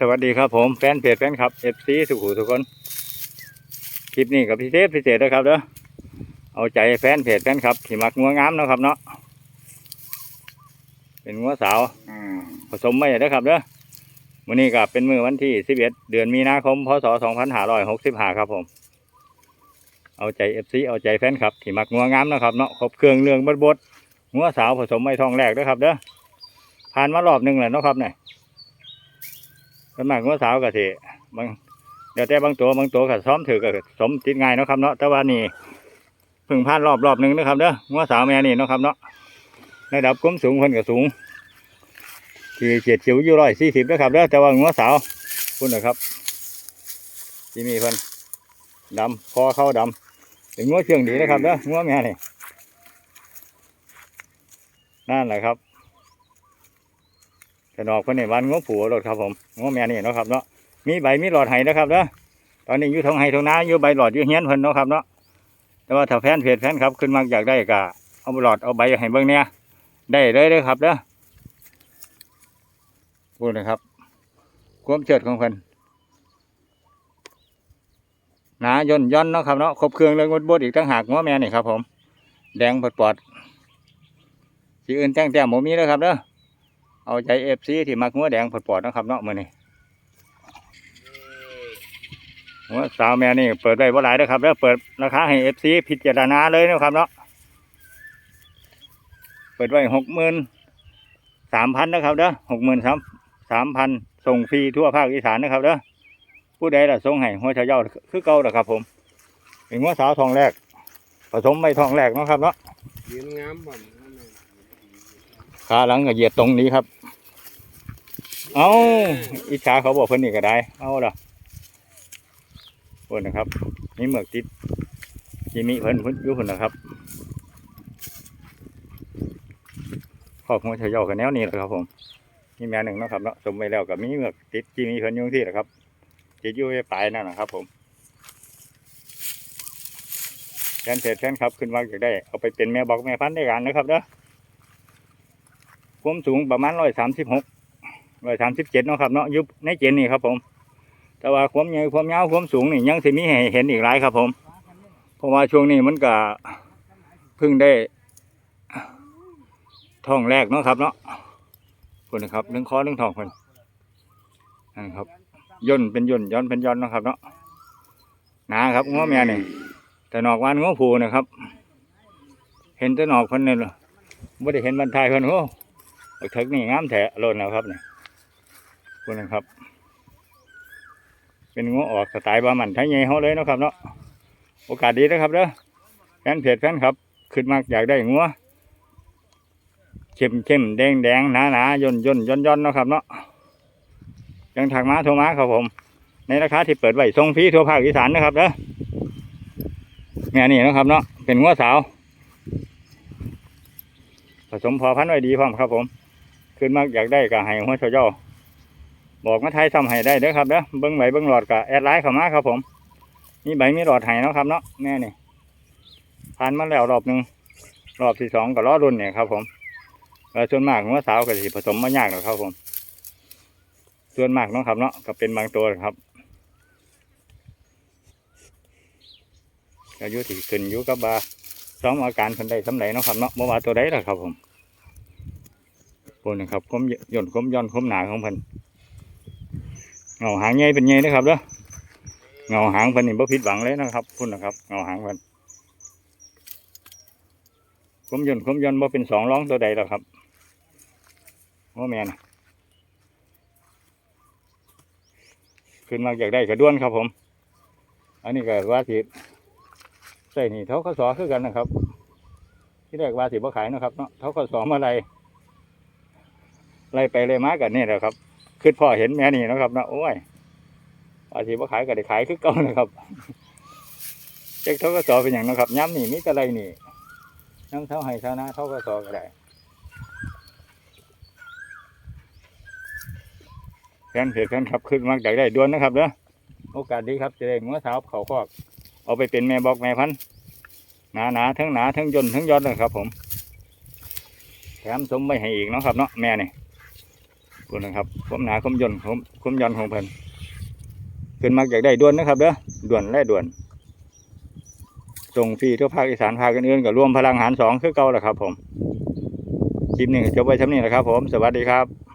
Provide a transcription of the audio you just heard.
สวัสดีครับผมแฟนเพจแฟนคลับเอฟซีสุขุทุกคน คลิปนี้กับพิเศษพิเศษนะครับเด้อเอาใจแฟนเพจแฟนคลับที่มักงัวงามนะครับเนาะเป็นงัวสาวผสมไม่ได้อครับเด้อวันนี้ก็เป็นมือวันที่11เดือนมีนาคมพศ2565ครับผม เอาใจ FC เอาใจแฟนครับที่มักงัวงามนะครับเนาะครบเครื่องเรื่องบดบดงัวสาวผสมไม่ทองแรกเด้อครับเด้อผ่านมารอบหนึ่งแล้วนะครับเนี่ย สวนมัครงัวสาวก็สิบางเดี๋ยวแต่บางตัวบางตัวก็ซ้อมถือก็สมติดง่ายเนาะครับเนาะแต่ว่านี่พิ่งผ่านรอบรอบหนึ่งนะครับเด้องัวสาวแม่นี่เนาะครับเนาะระดับความสูงเพิ่นก็สูงที่เฉียดฉิวอยู่ร้อยสี่สิบนะครับเด้อแต่ว่างัวสาวคุณนะครับที่มีเพิ่นดำคอเข้าดำเป็นงัวเชื่องดีนะครับเด้องัวแม่นี่นั่นแหละครับ แต่ดอกเพิ่นนี่วันงัวผูรถครับผมงัวแม่นี่เนาะครับเนาะมีใบมีหลอดไห้นะครับเด้อตอนนี้อยู่ทางไห้ทางน้าอยู่ใบหลอดอยู่เฮี้ยนเพิ่นเนาะครับเนาะแต่ว่าถ้าแฟนเพจแฟนครับขึ้นมาอยากได้ก็เอาหลอดเอาใบให้เบิ่งเนี่ยได้เลยเด้อครับเด้อพูดนะครับความเจิดของเพิ่นหนาย่นย่อนเนาะครับเนาะครบเครื่องเรื่องดบดอีกตั้งหากงัวแม่นี่ครับผม แดงปอดปอดสีอื่นแต่งแต่หมูมีแล้วครับเด้อ เอาใจเอฟซีที่มักงัวแดงปอดปอดนะครับเนาะมือนี่งัวสาวแม่นี่เปิดไว้บ่หลายเด้อครับเด้อเปิดราคาให้เอฟซีพิจารณาเลยนะครับเนาะเปิดไว้หกหมื่นสามพันนะครับเด้อหกหมื่นสามสามพันส่งฟรีทั่วภาคอีสานนะครับเด้อผู้ใดล่ะส่งให้หัวเฉาเย้าคือเก่าล่ะครับผมเป็นหัวสาวทองแรกผสมไม่ทองแรกนะครับเนาะยืนงามบ่น ขาหลังก็เหยียดตรงนี้ครับ เอาอิจฉาเขาบอกเพิ่นนี่ก็ได้ เอาล่ะเพิ่นนะครับ นี่เมือกติดที่มีเพิ่นเพิ่นยู่เพิ่นนะครับขอบหัวเฉาย้ากันแนวนี้แหละครับ ผมนี่แม่หนึ่งนะครับเนาะสมไปแล้วกับมีเมือกติดที่มีเพิ่นยุ่งที่แหละครับติดยู่ไปลายนั่นนะครับ ผมแฟนเพจแฟนครับ ขึ้นมาอยากได้เอาไปเป็นแม่บอกแม่พันธุ์ได้กันนะครับเด้อ ความสูงประมาณร้อยสามสิบหกร้อยสามสิบเจ็ดเนาะครับเนาะยุบในเจนนี่ครับผม แต่ว่าความใหญ่ความยาวความสูงนี่ยังสิมีเห็นอีกหลายครับ ผมเพราะว่าช่วงนี้มันก็เพิ่งได้ท้องแรกเนาะครับเนาะคนนะครับเรื่องคอเรื่องทองคนนะครับย่นเป็นย่นย้อนเป็นย้อนเนาะครับเนาะหนาครับง้อแม่นี่แต่หนอกวานง้อผูนะครับ เห็นแต่หนอกคนนี่เหรอไม่ได้เห็นบรรทายคนโอ้ บักเถิกนี่งามแถะโลนแล้วครับเนี่ยคนนะครับ เป็นง้ออกสไตล์บามันไทยใหญ่เขาเลยนะครับเนาะโอกาสดีนะครับเด้อแฟนเพจแฟนครับ ขึ้นมากอยากได้งัวเข้มเข้มแดงแดงหนาหนาย่นย่นย่นย่นนะครับเนาะยังถักม้าโทรมาครับผม ในราคาที่เปิดไว้ส่งฟรีทั่วภาคอีสานนะครับเด้อแม่นี่นะครับเนาะเป็นงัวสาว ผสมพอพันไว้ดีพร้อมครับผม ขึ้นมากอยากได้ก็ให้หัวเฉยบอกมาไทยทำให้ได้เด้อครับเด้อเบิ้งใบเบิ้งหลอดก็แอดไลน์เข้ามาครับผมมีใบมีหลอดให้เนาะครับเนาะแม่นี่ผ่านมาแล้วรอบหนึ่งรอบที่สองก็ล้อรุ่นเนี่ยครับผมแล้วส่วนมากงัวสาวก็สิผสมมายากหรอกครับผม ส่วนมากเนาะครับเนาะก็เป็นบางตัวครับก็อยู่ที่ขึ้นอยู่กับบาซ้อมอาการคนใดสำไหนเนาะครับเนาะเมื่อวานตัวใดล่ะครับผม พวกนี้ครับคมย่นคมย่อนคมหนาของพิ่นเงาหางใหญ่เป็นใหญ่นะครับเด้อเงาหางพิ่นนี่บ่ผิดหวังเลยนะครับพุ่นนะครับเงาหางพิ่นคมย่นคมย่อนบ่เป็นสองร้องตัวใดหรอกครับโอ้แม่นขึ้นมาอยากได้กระด้วนครับผม อันนี้ก็ว่าสิใส่นี่เท่าข้อสอคือกันนะครับ ที่แรกว่าสิบ่ขายนะครับเนาะเท่าข้อสอมาไร ไล่ไปเลยมากันนี่แหละครับคือพ่อเห็นแม่นี่นะครับเนาะโอ้ยว่าสิบ่ขายก็ได้ขายคือเก่านะครับเจ๊กเท่าข้สอเป็นอย่างนะครับย้ำนี่มีแต่ไรนี่ย้ำเท่าไห้เท่านาเท่าข้สอก็ได้แฟนเพจแฟนครับขึ้นมาจากได้ด่วนนะครับเด้อโอกาสดีครับจะได้งัวสาวเขาคอกเอาไปเป็นแม่บอกแม่พันธุ์หนาหนาทั้งหนาทั้งยนทั้งยอดเลยครับผมแถมสมไม่ให้อีกนะครับเนาะแม่เนี่ คุณนะครับผมหนาคมยนต์ผมคมยอนของเพิ่นขึ้นมากอยากได้ด่วนนะครับเด้อด่วนและด่วนส่งฟรีทั่วภาคอีสานภาคอื่นๆก็รวมพลังหารสองคือเก่าแหละครับ ผมคลิปนี้จบไว้ชั้นนี้แหละครับ ผมสวัสดีครับ